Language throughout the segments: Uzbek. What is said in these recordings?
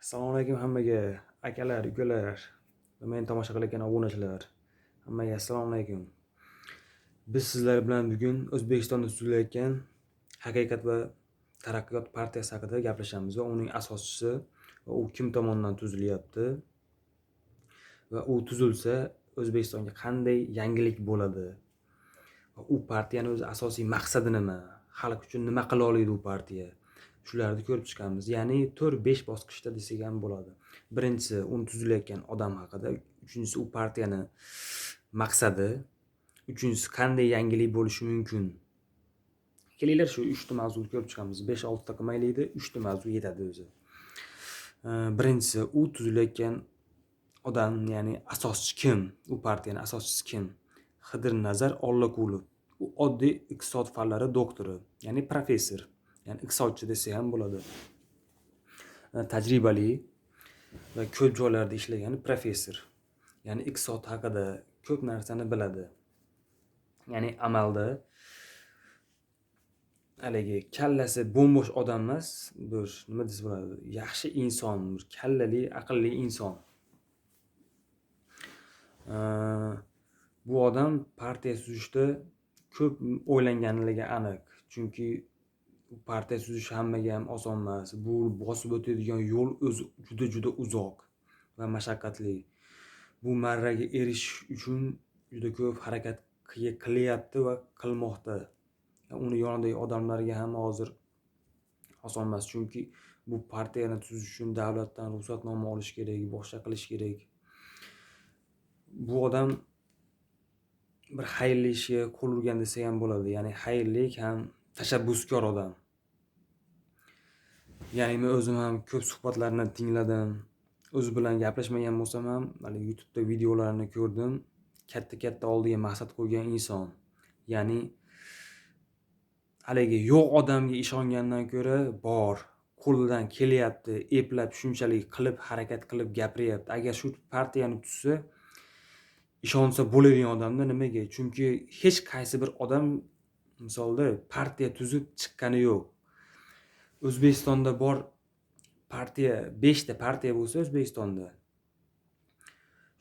Assalomu alaykum hammaga, akalar, ukalar. Va meni tomosha qilayotgan obunachilar. Hammaga assalomu alaykum. Biz sizlar bilan bugun O'zbekistonda tuzilayotgan Haqiqat va taraqqiyot partiyasi haqida gaplashamiz va uning asoschisi va u kim tomonidan tuzilyapti va u tuzilsa O'zbekistonga qanday yangilik bo'ladi? Va u partiyani o'zi asosiy maqsadi nima, xalq uchun nima qila oladi u partiya? Shularni ko'rib chiqamiz. Ya'ni 4-5 bosqichda desak ham bo'ladi. Birinchisi uni tuzilayotgan odam haqida, uchinchisi u partiyani maqsadi, uchinchisi qanday yangilik bo'lishi mumkin. Kelinglar shu 3 ta mavzuni ko'rib chiqamiz. 5-6 ta qilmaylikda, 3 ta mavzu yetadi o'zi. Birinchisi u tuzilayotgan odam, ya'ni asoschi kim? U partiyani asoschisi kim? Xidir Nazar ollakulov U oddiy iqtisod fanlari doktori, ya'ni professor. Ya'ni iqtisodchi desa ham bo'ladi. Tajribali va ko'p joylarda ishlagan professor. Ya'ni iqtisod haqida ko'p narsani biladi. Ya'ni amalda haligi kallasi bo'mbo'sh odam emas, bir nima desa bo'ladi, yaxshi inson, bir kallali, aqlli inson. Bu odam partiya tuzishda ko'p o'ylanganligi aniq. Chunki partiya tuzish hammaga ham oson emas. Bu bosib o'tadigan yo'l o'zi juda-juda uzoq va mashaqqatli. Bu marraga erishish uchun juda ko'p harakat qilyapti va qilmoqda. Uni yonidagi odamlarga ham hozir oson emas. Chunki bu partiyani tuzish uchun davlatdan ruxsatnoma olish kerak, boshqa qilish kerak. Bu odam bir xayrli ishga qo'l urgan desa ham bo'ladi. Ya'ni xayrli ham tashabbuskor odam. Ya'ni men o'zim ham ko'p suhbatlarni tingladim. O'zi bilan gaplashmagan bo'lsam ham, haligi YouTube'da videolarini ko'rdim. Katta-katta oldiga maqsad qo'ygan inson. Ya'ni haligi yo'q odamga ishongandan ko'ra bor, qo'lidan kelyapti, eplab shunchalik qilib, harakat qilib gapiryapti. Agar shu partiyani tuzsa, ishonsa bo'ladigan odamda nimaga? Chunki hech qaysi bir odam misolda partiya tuzib chiqqani yo'q. O'zbekistonda bor partiya 5 ta partiya bo'lsa O'zbekistonda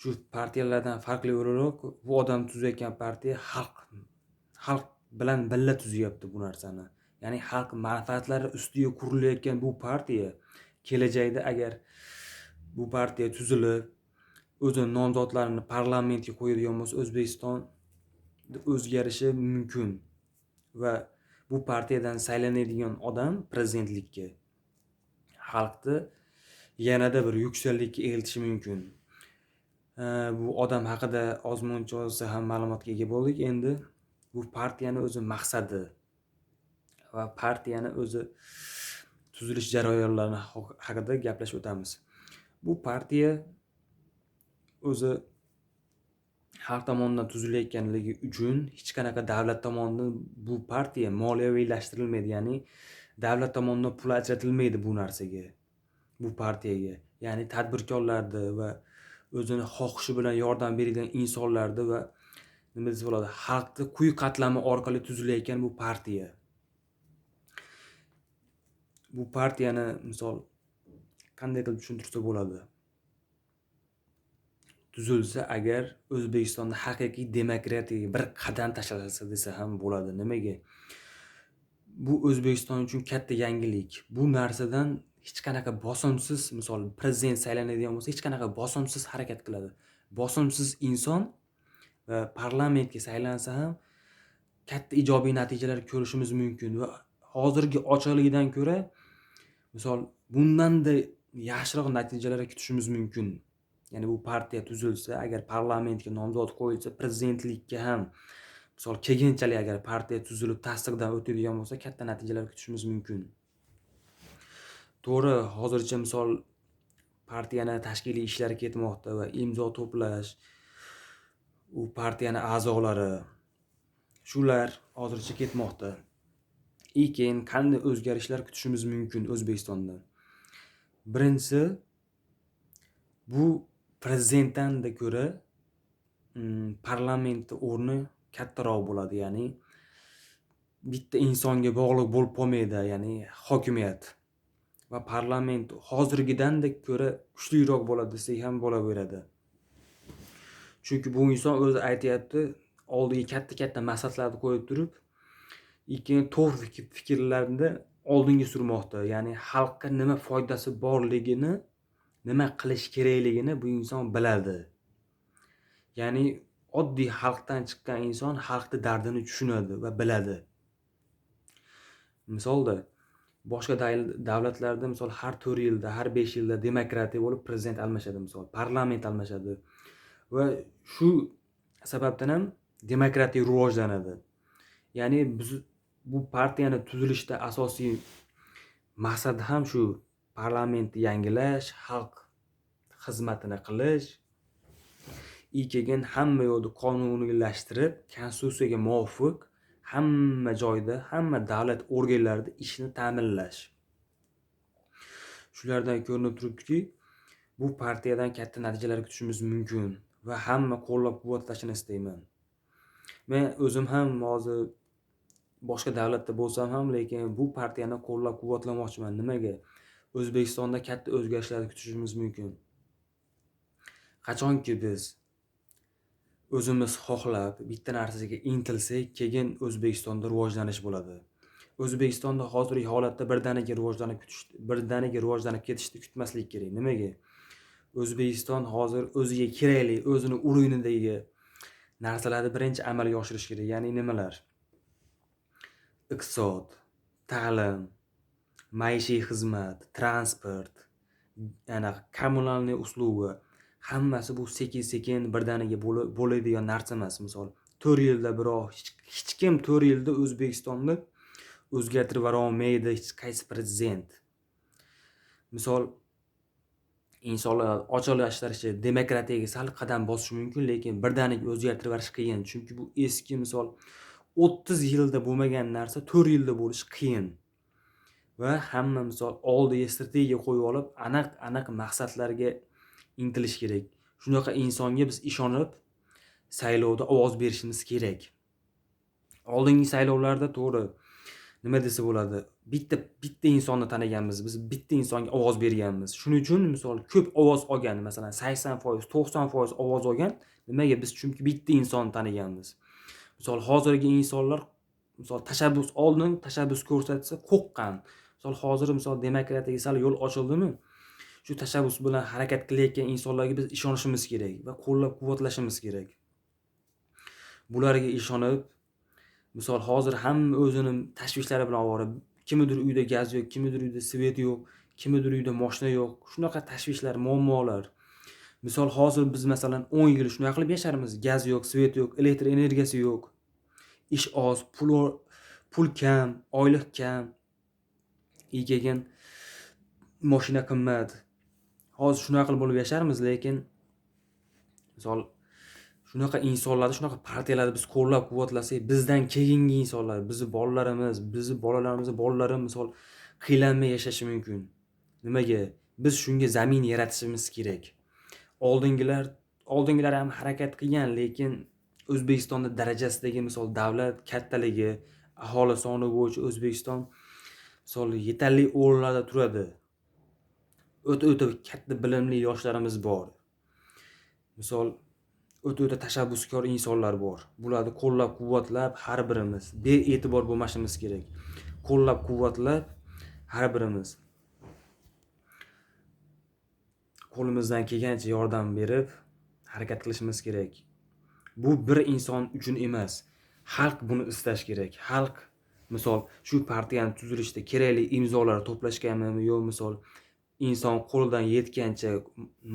shu partiyalardan farqli o'laroq bu odam tuzayotgan partiya xalq xalq bilan birga tuzyapti bu narsani. Ya'ni xalq manfaatlari ustiga qurilayotgan bu partiya kelajakda agar bu partiya tuzilib, o'zi nomzodlarini parlamentga qo'yadigan bo'lsa, O'zbekiston o'zgarishi mumkin va bu partiyadan saylanadigan odam prezidentlikka xalqni yanada bir yuksaklikka eltishi mumkin. Bu odam haqida ozmuncha olsa ham ma'lumotga ega bo'ldik. Endi bu partiyani o'zi maqsadi va partiyani o'zi tuzilish jarayonlari haqida gaplashib o'tamiz. Bu partiya o'zi xalq tomonidan tuzilayotganligi uchun hech qanaqa davlat tomonidan bu partiya moliyaviylashtirilmaydi. Ya'ni davlat tomonidan pul ajratilmaydi bu narsaga, bu partiyaga. Ya'ni tadbirkorlarni va o'zini xohishi bilan yordam beradigan insonlarni va nima desa bo'ladi, xalqni quyi qatlami orqali tuzilayotgan bu partiya. Bu partiyani misol qanday qilib tushuntirsa bo'ladi? Tuzilsa agar O'zbekistonda haqiqiy demokratiyaga bir qadam tashlansa desa ham bo'ladi. Nimaga? Bu O'zbekiston uchun katta yangilik. Bu narsadan hech qanaqa bosimsiz, misol prezident saylanadigan bo'lsa, hech qanaqa bosimsiz harakat qiladi. Bosimsiz inson va parlamentga saylansa ham katta ijobiy natijalar ko'rishimiz mumkin va hozirgi ochiqligidan ko'ra misol bundanda yaxshiroq natijalar kutishimiz mumkin. Ya'ni bu partiya tuzilsa, agar parlamentga nomzod qo'yilsa, prezidentlikka ham misol keyinchalik agar partiya tuzilib tasdiqdan o'tadigan bo'lsa, katta natijalar kutishimiz mumkin. To'g'ri, hozircha misol partiyani tashkiliy ishlari ketmoqda va imzo to'plash, u partiyani a'zolari shular hozircha ketmoqda. И keyin qanday o'zgarishlar kutishimiz mumkin o'zbekistonda Birinchisi bu prezidentdan-da ko'ra parlamentda o'rni kattaroq bo'ladi. Ya'ni bitta insonga bog'liq bo'lib qolmaydi, ya'ni hokimiyat. va parlament hozirgidandek ko'ra kuchliroq bo'ladi desak ham bo'laveradi. Chunki bu inson o'zi aytyapti, oldiga katta-katta maqsadlarni qo'yib turib, keyin to'g'ri fikrlarni oldinga surmoqda. Ya'ni xalqqa nima foydasi borligini, nima qilish kerakligini bu inson biladi. Ya'ni oddiy xalqdan chiqqan inson xalqni dardini tushunadi va biladi. Misolda boshqa davlatlarda misol har 4 yilda, har 5 yilda demokratiya bo'lib prezident almashadi misol, parlament almashadi va shu sababdan ham demokratiya rivojlanadi. Ya'ni biz bu partiyani tuzilishda asosiy maqsadi ham shu parlamentni yangilash, xalq xizmatini qilish, и keyin hamma yoqni qonuniylashtirib, konstitutsiyaga muvofiq hamma joyda, hamma davlat organlarida ishni ta'minlash. Shulardan ko'rinib turibdiki, bu partiyadan katta natijalar kutishimiz mumkin va hamma qo'llab-quvvatlashini istayman. Men o'zim ham hozir boshqa davlatda bo'lsam ham, lekin bu partiyani qo'llab-quvvatlamoqchiman. Nimaga? O'zbekistonda katta o'zgarishlar kutishimiz mumkin. Qachonki biz o'zimiz xohlab bitta narsaga intilsak, keyin O'zbekistonda rivojlanish bo'ladi. O'zbekistonda hozirgi holatda birdaniga rivojlanib kutish birdaniga rivojlanib ketishni kutmaslik kerak. Nimaga? O'zbekiston hozir o'ziga kerakli, o'zini o'rnidagi narsalarni birinchi amalga oshirish kerak. Ya'ni nimalar? Iqtisod, ta'lim, maishiy xizmat, transport, anaqa kommunalniy uslubi hammasi bu sekin-sekin birdaniga bo'ladigan narsa emas. Misol 4 yilda birov hech kim 4 yilda O'zbekistonni o'zgartirib yuborolmaydi hech qaysi prezident. Misol insonlar ochilashtirishchi demokratiyaga sal qadam bosishi mumkin, lekin birdaniga o'zgartirib yuborish qiyin. Chunki bu eski misol 30 yilda bo'lmagan narsa 4 yilda bo'lishi qiyin. Va hamma misol oldiga strategiya qo'yib olib, aniq-aniq maqsadlarga intilish kerak. Shunaqa insonga biz ishonib saylovda ovoz berishimiz kerak. Oldingi saylovlarda to'g'ri nima desa bo'ladi? Bitta bitta insonni taniganmiz, biz bitta insonga ovoz berganmiz. Shuning uchun misol ko'p ovoz olgan, masalan 80%, 90% ovoz olgan. Nimaga? Biz chunki bitta insonni taniganmiz. Misol hozirgi insonlar misol tashabbus oldin tashabbus ko'rsatsa qo'rqqan. Misol hozir misol demokratiyaga sal yo'l ochildimi? Shu tashabbus bilan harakat qilayotgan insonlarga biz ishonishimiz kerak va qo'llab-quvvatlashimiz kerak. Bularga ishonib, misol hozir hamma o'zini tashvishlari bilan ovora. Kimnidir uyida gaz yo'q, kimnidir uyida svet yo'q, kimnidir uyida mashina yo'q. Shunaqa tashvishlar, muammolar. Misol hozir biz masalan 10 yil shunday qilib yasharmiz. Gaz yo'q, svet yo'q, elektr energiyasi yo'q. Ish oz, pul pul kam, oylik kam. И keyin mashina qimmat. Hozir shunaqa qilib bo'lib yasharmiz, lekin misol shunaqa insonlarni, shunaqa partiyalarni biz qo'llab-quvvatlasak, bizdan keyingi insonlar, bizni bolalarimiz, bizni bolalarimizni bolalari misol qiylanmay yashashi mumkin. Nimaga? Biz shunga zamin yaratishimiz kerak. Oldingilar oldingilar ham harakat qilgan, lekin O'zbekistonda darajasidagi misol davlat kattaligi, aholi soni bo'yicha O'zbekiston misol yetarli o'rinlarda turadi. O'ta-o'ta katta bilimli yoshlarimiz bor. Misol o'ta-o'ta tashabbuskor insonlar bor. Bularni qo'llab-quvvatlab har birimiz bee'tibor bo'lmasimiz kerak. Qo'llab-quvvatlab har birimiz qo'limizdan kelgancha yordam berib harakat qilishimiz kerak. Bu bir inson uchun emas, xalq buni istash kerak. Xalq misol shu partiyani tuzilishda kerakli imzolar to'plashganmi yo misol inson qo'lidan yetgancha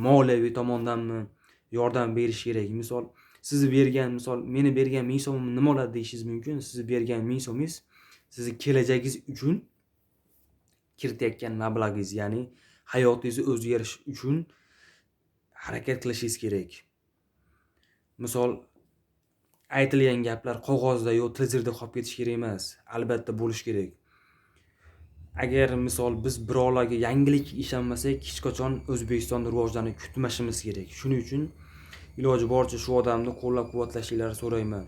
moliyaviy tomondanmi yordam berish kerak. Misol sizni bergan misol meni bergan 1000 so'mim nima oladi deyishingiz mumkin. Sizni bergan 1000 so'mingiz sizni kelajagingiz uchun kiritayotgan mablag'ingiz, ya'ni hayotingizni o'zgarish uchun harakat qilishingiz kerak. Misol aytilgan gaplar qog'ozda yo televizorda qolib ketishi kerak emas. Albatta bo'lishi kerak. Agar misol biz birovlarga yangilik ishonmasak, hech qachon o'zbekistonni rivojlanishni kutmashimiz kerak. Shuning uchun iloji boricha shu odamni qo'llab-quvvatlashingizni so'rayman.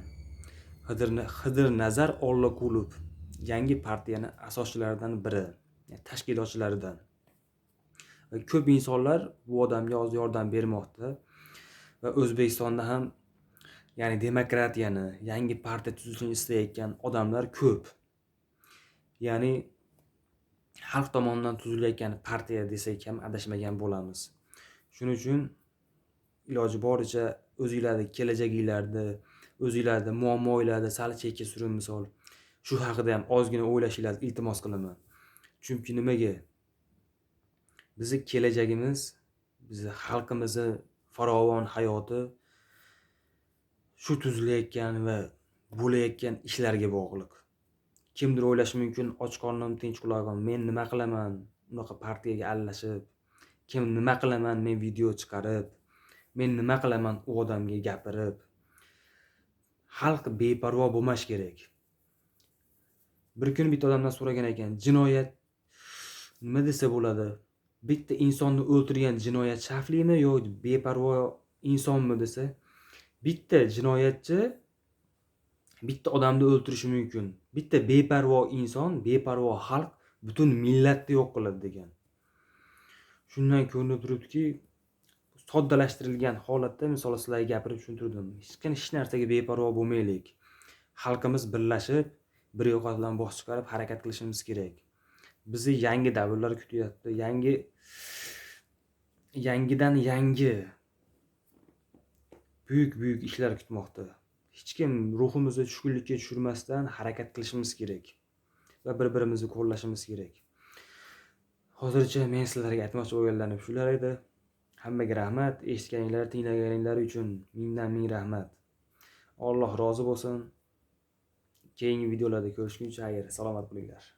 hidir Xidir Nazar ollakulov yangi partiyani asoschilaridan biri, tashkilotchilaridan. va ko'p insonlar bu odamga hozir yordam bermoqda va O'zbekistonda ham ya'ni demokratiyani, yangi partiya tuzishni istayotgan odamlar ko'p. Ya'ni xalq tomonidan tuzilayotgan partiya desak ham adashmagan bo'lamiz. Shuning uchun iloji boricha o'zinglarni kelajaginglarni, o'zinglarni muammolarni sal chekka surib misol shu haqida ham ozgina o'ylashinglarni iltimos qilaman. Chunki nimaga? Bizni kelajagimiz, bizni xalqimizni farovon hayoti shu tuzilayotgan va bo'layotgan ishlarga bog'liq. Kimdir o'ylashi mumkin, och qornim, tinch qulog'im, men nima qilaman unaqa partiyaga aralashib, kim nima qilaman men video chiqarib, men nima qilaman u odamga gapirib. Xalq beparvo bo'lmash kerak. Bir kuni bitta odamdan so'ragan ekan, jinoyat nima desa bo'ladi? Bitta insonni o'ldirgan jinoyat xavflimi yo beparvo insonmi desa, bitta jinoyatchi bitta odamni o'ldirishi mumkin. Bitta beparvo inson, beparvo xalq butun millatni yo'q qiladi degan. Shundan ko'rinib turibdiki, soddalashtirilgan holatda misol sizlarga gapirib tushuntirdim. Hech qanday hech narsaga beparvo bo'lmaylik. Xalqimiz birlashib, bir yoqadan bosh chiqarib harakat qilishimiz kerak. Bizni yangi davrlar kutyapti. Yangi yangidan yangi buyuk-buyuk ishlar kutmoqda. Hech kim ruhimizni tushkunlikka tushirmasdan harakat qilishimiz kerak va bir-birimizni qo'llashimiz kerak. Hozircha men sizlarga aytmoqchi bo'lganlarim shular edi. Hammaga rahmat. Eshitganinglar, tinglaganinglar uchun mingdan ming rahmat. Alloh rozi bo'lsin. Keyingi videolarda ko'rishguncha xayr, salomat bo'linglar.